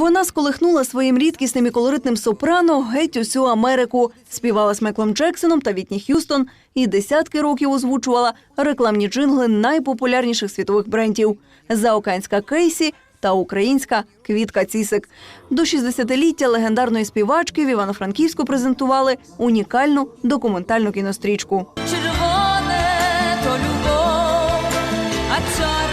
Вона сколихнула своїм рідкісним і колоритним сопрано геть усю Америку. Співала з Майклом Джексоном та Вітні Х'юстон і десятки років озвучувала рекламні джингли найпопулярніших світових брендів заокеанська Кейсі та українська Квітка Цісик. До 60-ліття легендарної співачки в Івано-Франківську презентували унікальну документальну кінострічку. Червоне то любов, а чорне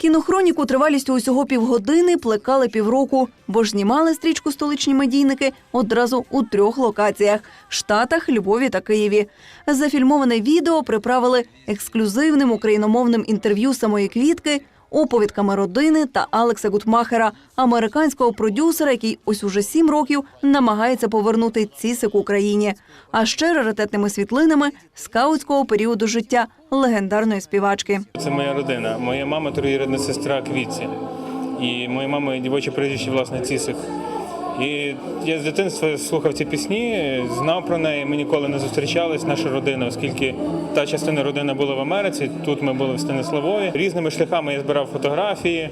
Кінохроніку тривалістю усього півгодини плекали півроку, бо ж знімали стрічку столичні медійники одразу у трьох локаціях Штатах, Львові та Києві. Зафільмоване відео приправили ексклюзивним україномовним інтерв'ю самої квітки, оповідками родини та Алекса Гутмахера, американського продюсера, який ось уже сім років намагається повернути цісик Україні. А ще раритетними світлинами скаутського періоду життя легендарної співачки. Це моя родина. Моя мама троюрідна сестра Квіці. І моя мама дівоче прізвище, власне, Цісик. І я з дитинства слухав ці пісні, знав про неї. Ми ніколи не зустрічались, наша родина, оскільки та частина родини була в Америці. Тут ми були в Станиславові. Різними шляхами я збирав фотографії,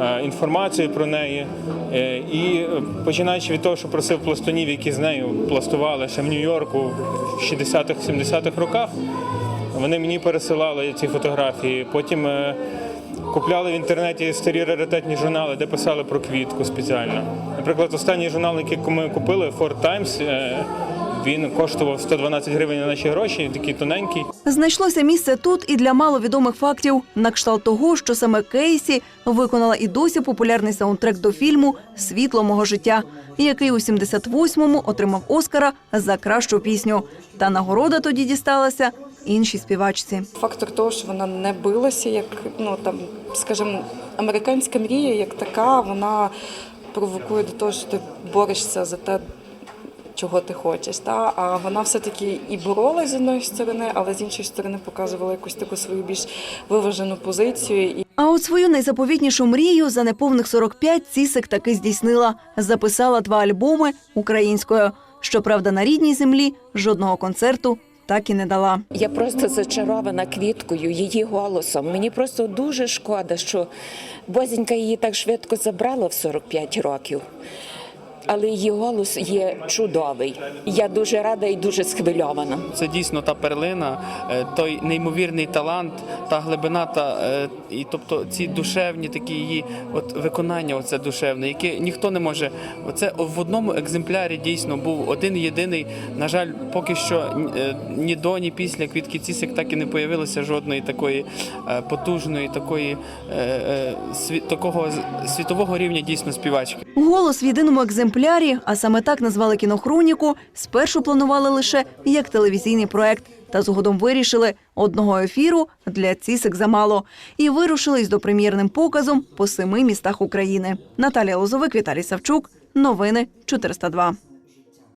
е, інформацію про неї. Е, І починаючи від того, що просив пластунів, які з нею пластували ще в Нью-Йорку в 60-х, 70-х роках. Вони мені пересилали ці фотографії. Потім е, купляли в інтернеті старі раритетні журнали, де писали про квітку спеціально. Наприклад, останній журнал, який ми купили, Ford Times, е, він коштував 112 гривень на наші гроші, такий тоненький. Знайшлося місце тут і для маловідомих фактів на кшталт того, що саме Кейсі виконала і досі популярний саундтрек до фільму Світло мого життя, який у 78-му отримав Оскара за кращу пісню. Та нагорода тоді дісталася іншій співачці. Фактор того, що вона не билася, як ну там, скажімо, американська мрія, як така, вона провокує до того, що ти борешся за те, чого ти хочеш. Та? А вона все-таки і боролась з одної сторони, але з іншої сторони показувала якусь таку свою більш виважену позицію. І А от свою найзаповітнішу мрію за неповних 45 Цісик таки здійснила. Записала два альбоми українською. Щоправда, на рідній землі жодного концерту так і не дала. Я просто зачарована квіткою, її голосом. Мені просто дуже шкода, що Бозінька її так швидко забрала в 45 років. Але її голос є чудовий. Я дуже рада і дуже схвильована. Це дійсно та перлина, е, той неймовірний талант, та глибина, та е, і тобто ці душевні такі її от виконання, оце душевне, яке ніхто не може. Оце в одному екземплярі дійсно був один єдиний. На жаль, поки що е, ні до, ні після квітки цісик так і не появилося жодної такої потужної, такої такого світового рівня дійсно співачки. Голос в єдиному екземплярі, а саме так назвали кінохроніку, спершу планували лише як телевізійний проект. Та згодом вирішили одного ефіру для цісик замало і вирушили до прем'єрним показом по семи містах України. Наталія Лозовик, Віталій Савчук. Новини 402.